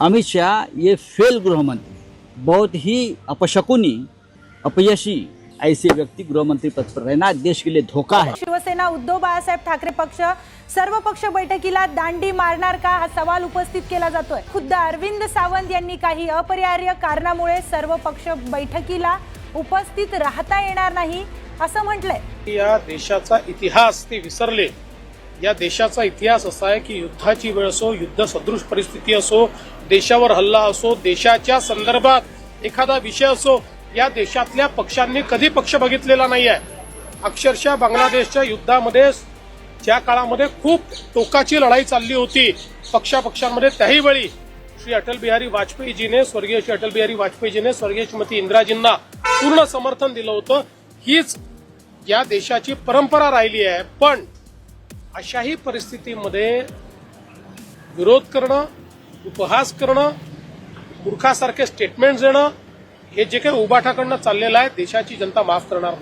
अमित शाह ये फेल गृह मंत्री बहुत ही अपशकुनी अपयशी ऐसे व्यक्ति गृह मंत्री पद पर रहना देश के लिए धोखा है. शिवसेना उद्धव बाळासाहेब ठाकरे पक्ष सर्व पक्ष बैठकीला दांडी मारणार का हा सवाल उपस्थित केला जातोय. खुद्द अरविंद सावंत यांनी काही अपरिहार्य कारणामुळे सर्व पक्ष बैठकीला उपस्थित राहता येणार नाही असं म्हटलंय. या देशाचा इतिहास ते विसरले. या देशाचा इतिहास असा आहे की युद्धाची वेळ असो युद्ध सदृश परिस्थिती असो देशावर हल्ला असो देशाच्या संदर्भात एखादा विषय असो या देशातल्या पक्षांनी कधी पक्ष बघितलेला नाही आहे अक्षरशः बांगलादेशच्या युद्धामध्ये ज्या काळामध्ये खूप टोकाची लढाई चालली होती पक्षापक्षांमध्ये त्याही वेळी श्री अटल बिहारी वाजपेयीजीने स्वर्गीय श्री अटल बिहारी वाजपेयीजीने स्वर्गीय श्रीमती इंदिराजींना पूर्ण समर्थन दिलं होतं. हीच या देशाची परंपरा राहिली आहे. पण अशाही परिस्थितीमध्ये विरोध करणं उपहास करणं मूर्खासारखे स्टेटमेंट देणं हे जे काही उभाठाकडनं चाललेलं आहे देशाची जनता माफ करणार